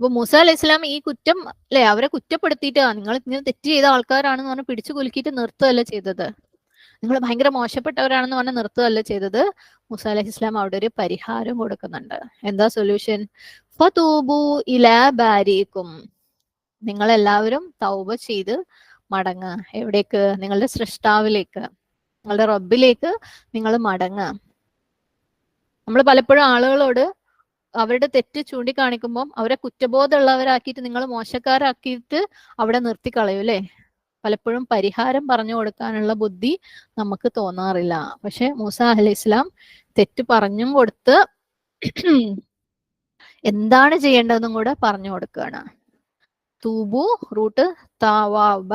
അപ്പൊ മൂസ അലൈഹി ഇസ്ലാം ഈ കുറ്റം അല്ലെ അവരെ കുറ്റപ്പെടുത്തിയിട്ട് നിങ്ങൾ ഇങ്ങനെ തെറ്റ് ചെയ്ത ആൾക്കാരാണെന്ന് പറഞ്ഞ് പിടിച്ചു കുലുക്കിയിട്ട് നിർത്തുകയല്ല ചെയ്തത്. നിങ്ങൾ ഭയങ്കര മോശപ്പെട്ടവരാണെന്ന് പറഞ്ഞ് നിർത്തുകയല്ല ചെയ്തത്. മൂസ അലഹി ഇസ്ലാം അവിടെ ഒരു പരിഹാരം കൊടുക്കുന്നുണ്ട്. എന്താ സൊല്യൂഷൻ ഫതൂബു ഇലാ നിങ്ങൾ എല്ലാവരും തൗബ ചെയ്ത് മടങ്ങ്. എവിടേക്ക്? നിങ്ങളുടെ സൃഷ്ടാവിലേക്ക് നിങ്ങളുടെ റബ്ബിലേക്ക് നിങ്ങൾ മടങ്ങ്. നമ്മൾ പലപ്പോഴും ആളുകളോട് അവരുടെ തെറ്റ് ചൂണ്ടിക്കാണിക്കുമ്പോൾ അവരെ കുറ്റബോധമുള്ളവരാക്കിയിട്ട് നിങ്ങൾ മോശക്കാരാക്കിയിട്ട് അവിടെ നിർത്തിക്കളയും അല്ലേ? പലപ്പോഴും പരിഹാരം പറഞ്ഞു കൊടുക്കാനുള്ള ബുദ്ധി നമുക്ക് തോന്നാറില്ല. പക്ഷെ മൂസ അലി ഇസ്ലാം തെറ്റ് പറഞ്ഞും കൊടുത്ത് എന്താണ് ചെയ്യേണ്ടതെന്നും കൂടെ പറഞ്ഞു കൊടുക്കുകയാണ്. തൂബു റൂട്ട് താവാബ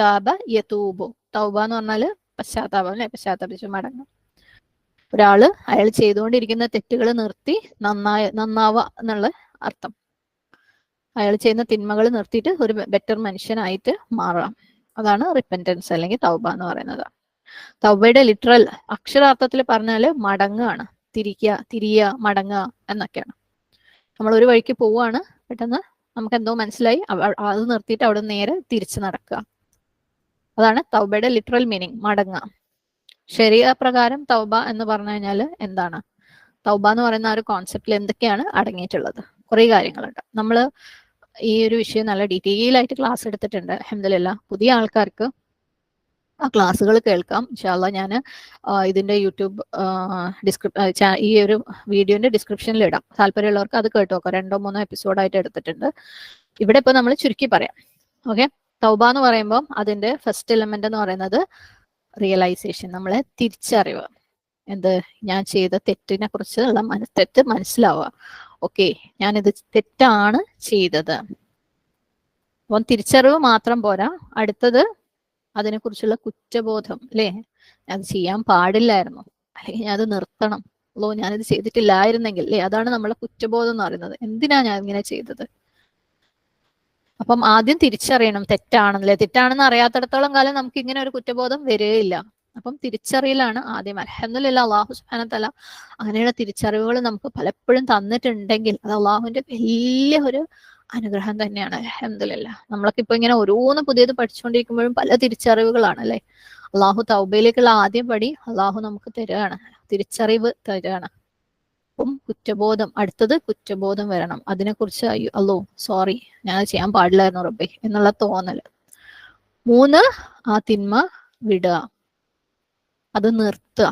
താബ യതൂബു. തൗബ എന്ന് പറഞ്ഞാൽ പശ്ചാത്താപം അല്ലെ? പശ്ചാത്തപിച്ച് മടങ്ങും ഒരാൾ അയാൾ ചെയ്തുകൊണ്ടിരിക്കുന്ന തെറ്റുകൾ നിർത്തി നന്നായ നന്നാവുക എന്നുള്ള അർത്ഥം. അയാൾ ചെയ്യുന്ന തിന്മകൾ നിർത്തിയിട്ട് ഒരു ബെറ്റർ മനുഷ്യനായിട്ട് മാറാം അതാണ് റിപ്പന്റൻസ് അല്ലെങ്കിൽ തൗബ എന്ന് പറയുന്നത്. തൗബയുടെ ലിറ്ററൽ അക്ഷരാർത്ഥത്തിൽ പറഞ്ഞാൽ മടങ്ങുകയാണ് തിരിക്കുക തിരിയ മടങ്ങുക എന്നൊക്കെയാണ്. നമ്മൾ ഒരു വഴിക്ക് പോവുകയാണ് പെട്ടെന്ന് നമുക്ക് എന്തോ മനസ്സിലായി അത് നിർത്തിയിട്ട് അവിടെ നേരെ തിരിച്ചു നടക്കുക. അതാണ് തൗബയുടെ ലിറ്ററൽ മീനിങ് മടങ്ങുക ശരിയ പ്രകാരം തൗബ എന്ന് പറഞ്ഞു കഴിഞ്ഞാൽ എന്താണ്? തൗബ എന്ന് പറയുന്ന ആ ഒരു കോൺസെപ്റ്റിൽ എന്തൊക്കെയാണ് അടങ്ങിയിട്ടുള്ളത്? കുറേ കാര്യങ്ങളുണ്ട്. നമ്മൾ ഈ ഒരു വിഷയം നല്ല ഡീറ്റെയിൽ ആയിട്ട് ക്ലാസ് എടുത്തിട്ടുണ്ട്. അഹമ്മദില്ല പുതിയ ആൾക്കാർക്ക് ആ ക്ലാസ്സുകൾ കേൾക്കാം. ഇൻഷാല്ല ഞാൻ ഇതിന്റെ യൂട്യൂബ് ഡിസ്ക്രിപ് ഈ ഒരു വീഡിയോന്റെ ഡിസ്ക്രിപ്ഷനിൽ ഇടാം. താല്പര്യമുള്ളവർക്ക് അത് കേട്ട് രണ്ടോ മൂന്നോ എപ്പിസോഡായിട്ട് എടുത്തിട്ടുണ്ട്. ഇവിടെ ഇപ്പൊ നമ്മൾ ചുരുക്കി പറയാം. ഓക്കെ? തൗബ എന്ന് പറയുമ്പോൾ അതിന്റെ ഫസ്റ്റ് എലമെന്റ് എന്ന് പറയുന്നത് റിയലൈസേഷൻ നമ്മളെ തിരിച്ചറിവ്. എന്ത്? ഞാൻ ചെയ്ത തെറ്റിനെ കുറിച്ചുള്ള മനസ് തെറ്റ് മനസ്സിലാവുക. ഓക്കെ ഞാനിത് തെറ്റാണ് ചെയ്തത്. അപ്പം തിരിച്ചറിവ് മാത്രം പോരാ. അടുത്തത് അതിനെക്കുറിച്ചുള്ള കുറ്റബോധം അല്ലേ ഞാൻ ചെയ്യാൻ പാടില്ലായിരുന്നു. അല്ലെങ്കിൽ ഞാൻ അത് നിർത്തണം. അല്ലോ ഞാനിത് ചെയ്തിട്ടില്ലായിരുന്നെങ്കിൽ അല്ലേ അതാണ് നമ്മളെ കുറ്റബോധം എന്ന് പറയുന്നത്. എന്തിനാ ഞാൻ ഇങ്ങനെ ചെയ്തത്? അപ്പം ആദ്യം തിരിച്ചറിയണം തെറ്റാണെന്നല്ലേ? തെറ്റാണെന്ന് അറിയാത്തിടത്തോളം കാലം നമുക്ക് ഇങ്ങനെ ഒരു കുറ്റബോധം വരികയില്ല. അപ്പം തിരിച്ചറിയലാണ് ആദ്യം. അലഹമില്ല അള്ളാഹു സുഹാനത്തല അങ്ങനെയുള്ള തിരിച്ചറിവുകൾ നമുക്ക് പലപ്പോഴും തന്നിട്ടുണ്ടെങ്കിൽ അത് അള്ളാഹുവിന്റെ വലിയ ഒരു അനുഗ്രഹം തന്നെയാണ്. അലഹമില്ല നമ്മളൊക്കെ ഇപ്പൊ ഇങ്ങനെ ഓരോന്ന് പുതിയത് പഠിച്ചുകൊണ്ടിരിക്കുമ്പോഴും പല തിരിച്ചറിവുകളാണ് അല്ലെ? അള്ളാഹു തൗബയിലേക്കുള്ള ആദ്യം പടി അള്ളാഹു നമുക്ക് തരുകയാണ് തിരിച്ചറിവ് തരികയാണ് അപ്പം കുറ്റബോധം. അടുത്തത് കുറ്റബോധം വരണം. അതിനെക്കുറിച്ച് അയ്യോ അല്ലോ സോറി ഞാൻ ചെയ്യാൻ പാടില്ലായിരുന്നു റബ്ബേ എന്നുള്ള തോന്നൽ മൂന്ന് ആ തിന്മ വിടുക. അത് നിർത്തുക.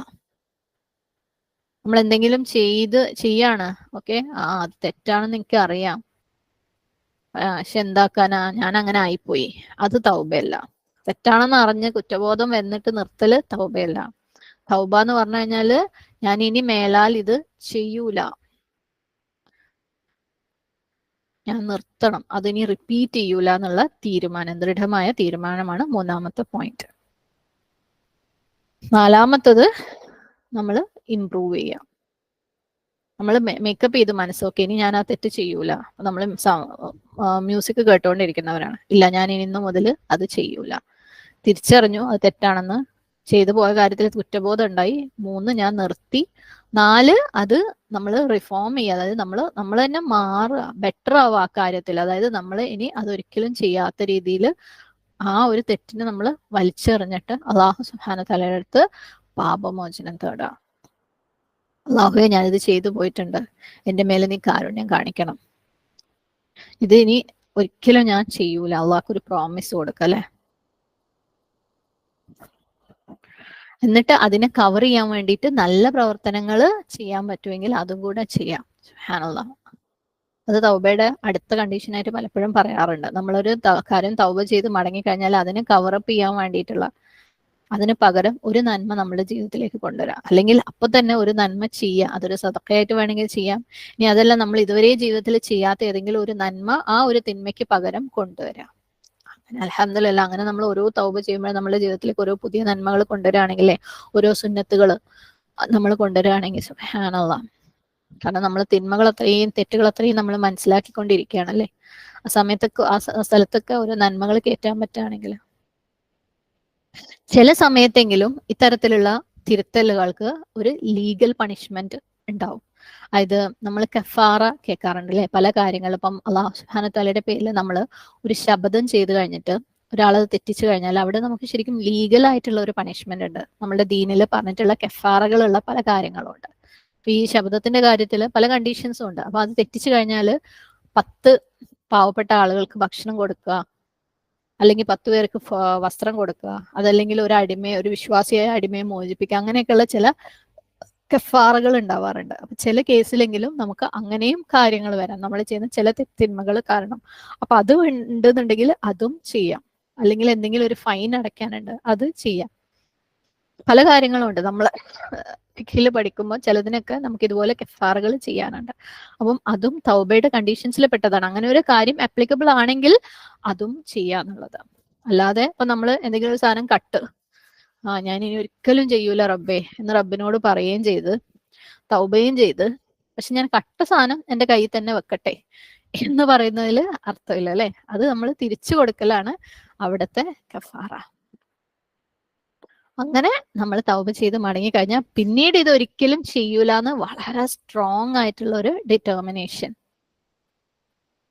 നമ്മൾ എന്തെങ്കിലും ചെയ്ത് ചെയ്യാണ് ഓക്കെ? ആ അത് തെറ്റാണെന്ന് എനിക്ക് അറിയാം. പക്ഷെ എന്താക്കാനാ? ഞാൻ അങ്ങനെ ആയിപ്പോയി. അത് തൗബയല്ല. തെറ്റാണെന്ന് അറിഞ്ഞ് കുറ്റബോധം വന്നിട്ട് നിർത്തൽ തൗബയല്ല. തൗബ എന്ന് പറഞ്ഞു കഴിഞ്ഞാൽ ഞാൻ ഇനി മേലാൽ ഇത് ചെയ്യൂല. ഞാൻ നിർത്തണം. അതിനി റിപ്പീറ്റ് ചെയ്യൂല എന്നുള്ള തീരുമാനം ദൃഢമായ തീരുമാനമാണ് മൂന്നാമത്തെ പോയിന്റ് നാലാമത്തത് നമ്മൾ ഇംപ്രൂവ് ചെയ്യാം. നമ്മൾ മേക്കപ്പ് ചെയ്ത് മനസ്സൊക്കെ ഇനി ഞാൻ ആ തെറ്റ് ചെയ്യൂല. നമ്മൾ മ്യൂസിക് കേട്ടുകൊണ്ടിരിക്കുന്നവരാണ് ഇല്ല ഞാൻ ഇനി ഇന്നു മുതൽ അത് ചെയ്യൂല. തിരിച്ചറിഞ്ഞു അത് തെറ്റാണെന്ന് ചെയ്തു പോയ കാര്യത്തിൽ കുറ്റബോധം ഉണ്ടായി. മൂന്ന് ഞാൻ നിർത്തി. നാല് അത് നമ്മൾ റിഫോം ചെയ്യുക. അതായത് നമ്മൾ നമ്മൾ തന്നെ മാറുക. ബെറ്റർ ആവുക ആ കാര്യത്തിൽ. അതായത് നമ്മൾ ഇനി അതൊരിക്കലും ചെയ്യാത്ത രീതിയിൽ ആ ഒരു തെറ്റിനെ നമ്മൾ വലിച്ചെറിഞ്ഞിട്ട് അള്ളാഹു സുഹാന തലയെടുത്ത് പാപമോചനം തേടുക. അള്ളാഹുവെ ഞാനിത് ചെയ്തു പോയിട്ടുണ്ട്. എന്റെ മേലെ നീ കാരുണ്യം കാണിക്കണം. ഇത് ഇനി ഒരിക്കലും ഞാൻ ചെയ്യൂല. അള്ളാഹ്ക്ക് ഒരു പ്രോമിസ് കൊടുക്കുക അല്ലെ എന്നിട്ട് അതിനെ കവർ ചെയ്യാൻ വേണ്ടിയിട്ട് നല്ല പ്രവർത്തനങ്ങൾ ചെയ്യാൻ പറ്റുമെങ്കിൽ അതും കൂടെ ചെയ്യാം. സുബ്ഹാനല്ലാഹ് അത് തൗബയുടെ അടുത്ത കണ്ടീഷനായിട്ട് പലപ്പോഴും പറയാറുണ്ട്. നമ്മളൊരു കാര്യം തൗബ ചെയ്ത് മടങ്ങിക്കഴിഞ്ഞാൽ അതിനെ കവറപ്പ് ചെയ്യാൻ വേണ്ടിയിട്ടുള്ള അതിന് പകരം ഒരു നന്മ നമ്മുടെ ജീവിതത്തിലേക്ക് കൊണ്ടുവരാം. അല്ലെങ്കിൽ അപ്പൊ തന്നെ ഒരു നന്മ ചെയ്യാം. അതൊരു സതക്കയായിട്ട് വേണമെങ്കിൽ ചെയ്യാം. ഇനി അതെല്ലാം നമ്മൾ ഇതുവരെ ജീവിതത്തിൽ ചെയ്യാത്ത ഏതെങ്കിലും ഒരു നന്മ ആ ഒരു തിന്മയ്ക്ക് പകരം കൊണ്ടുവരാം. അലഹമില്ല അങ്ങനെ നമ്മൾ ഓരോ തൗബ ചെയ്യുമ്പോഴും നമ്മുടെ ജീവിതത്തിലേക്ക് ഓരോ പുതിയ നന്മകൾ കൊണ്ടുവരികയാണെങ്കിൽ ഓരോ സുന്നത്തുകൾ നമ്മൾ കൊണ്ടുവരികയാണെങ്കിൽ സുഹാനുള്ള കാരണം നമ്മൾ തിന്മകൾ അത്രയും തെറ്റുകൾ അത്രയും നമ്മൾ മനസ്സിലാക്കിക്കൊണ്ടിരിക്കുകയാണ് അല്ലേ ആ സമയത്തൊക്കെ ആ സ്ഥലത്തൊക്കെ ഓരോ നന്മകൾ കയറ്റാൻ പറ്റുകയാണെങ്കിൽ. ചില സമയത്തെങ്കിലും ഇത്തരത്തിലുള്ള തിരുത്തലുകൾക്ക് ഒരു ലീഗൽ പണിഷ്മെന്റ് ഉണ്ടാവും. അതായത് നമ്മൾ കഫാറ കേൾക്കാറുണ്ട് അല്ലെ പല കാര്യങ്ങളും. ഇപ്പം അള്ളാഹു സുബ്ഹാനഹു തആലയുടെ പേരിൽ നമ്മൾ ഒരു ശബ്ദം ചെയ്തു കഴിഞ്ഞിട്ട് ഒരാളത് തെറ്റിച്ചു കഴിഞ്ഞാൽ അവിടെ നമുക്ക് ശരിക്കും ലീഗൽ ആയിട്ടുള്ള ഒരു പണിഷ്മെന്റ് ഉണ്ട്. നമ്മുടെ ദീനിൽ പറഞ്ഞിട്ടുള്ള കെഫാറകളുള്ള പല കാര്യങ്ങളുണ്ട് അപ്പൊ ഈ ശബ്ദത്തിന്റെ കാര്യത്തിൽ പല കണ്ടീഷൻസും ഉണ്ട്. അപ്പൊ അത് തെറ്റിച്ചു കഴിഞ്ഞാൽ പത്ത് പാവപ്പെട്ട ആളുകൾക്ക് ഭക്ഷണം കൊടുക്കുക അല്ലെങ്കിൽ പത്ത് പേർക്ക് വസ്ത്രം കൊടുക്കുക അതല്ലെങ്കിൽ ഒരു അടിമയെ ഒരു വിശ്വാസിയായ അടിമയെ മോചിപ്പിക്കുക അങ്ങനെയൊക്കെയുള്ള ചില കഫാറകൾ ഉണ്ടാവാറുണ്ട്. അപ്പൊ ചില കേസിലെങ്കിലും നമുക്ക് അങ്ങനെയും കാര്യങ്ങൾ വരാം. നമ്മൾ ചെയ്യുന്ന ചില തിന്മകൾ കാരണം. അപ്പൊ അത് ഉണ്ടെന്നുണ്ടെങ്കിൽ അതും ചെയ്യാം. അല്ലെങ്കിൽ എന്തെങ്കിലും ഒരു ഫൈൻ അടയ്ക്കാനുണ്ട് അത് ചെയ്യാം. പല കാര്യങ്ങളും ഉണ്ട്. നമ്മൾ ഫിഖിൽ പഠിക്കുമ്പോൾ ചിലതിനൊക്കെ നമുക്ക് ഇതുപോലെ കെഫാറുകൾ ചെയ്യാനുണ്ട്. അപ്പം അതും തൗബയുടെ കണ്ടീഷൻസിൽ പെട്ടതാണ്. അങ്ങനെ ഒരു കാര്യം അപ്ലിക്കബിൾ ആണെങ്കിൽ അതും ചെയ്യാന്നുള്ളത്. അല്ലാതെ ഇപ്പൊ നമ്മൾ എന്തെങ്കിലും ഒരു സാധനം കട്ട് ആ ഞാൻ ഇനി ഒരിക്കലും ചെയ്യൂല റബ്ബേ എന്ന് റബ്ബിനോട് പറയുകയും ചെയ്ത് തൗബയും ചെയ്ത് പക്ഷെ ഞാൻ കട്ട സാധനം എന്റെ കയ്യിൽ തന്നെ വെക്കട്ടെ എന്ന് പറയുന്നതിൽ അർത്ഥമില്ല അല്ലെ? അത് നമ്മൾ തിരിച്ചു കൊടുക്കലാണ് അവിടുത്തെ കഫാറ. അങ്ങനെ നമ്മൾ തൗബ ചെയ്ത് മടങ്ങി കഴിഞ്ഞാൽ പിന്നീട് ഇത് ഒരിക്കലും ചെയ്യൂല എന്ന് വളരെ സ്ട്രോങ് ആയിട്ടുള്ള ഒരു ഡിറ്റർമിനേഷൻ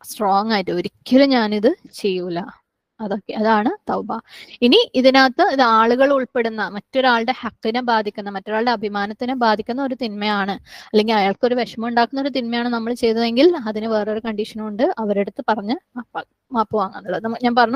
സ്ട്രോങ് ആയിട്ട് ഒരിക്കലും ഞാനിത് ചെയ്യൂല. അതൊക്കെ അതാണ് തൗബ. ഇനി ഇതിനകത്ത് ഇത് ആളുകൾ ഉൾപ്പെടുന്ന മറ്റൊരാളുടെ ഹക്കിനെ ബാധിക്കുന്ന മറ്റൊരാളുടെ അഭിമാനത്തിനെ ബാധിക്കുന്ന ഒരു തിന്മയാണ്. അല്ലെങ്കിൽ അയാൾക്ക് ഒരു വിഷമം ഉണ്ടാക്കുന്ന ഒരു തിന്മയാണ് നമ്മൾ ചെയ്തതെങ്കിൽ അതിന് വേറൊരു കണ്ടീഷനും ഉണ്ട്. അവരെടുത്ത് പറഞ്ഞ് മാപ്പ് വാങ്ങാന്നുള്ളത്. ഞാൻ പറഞ്ഞു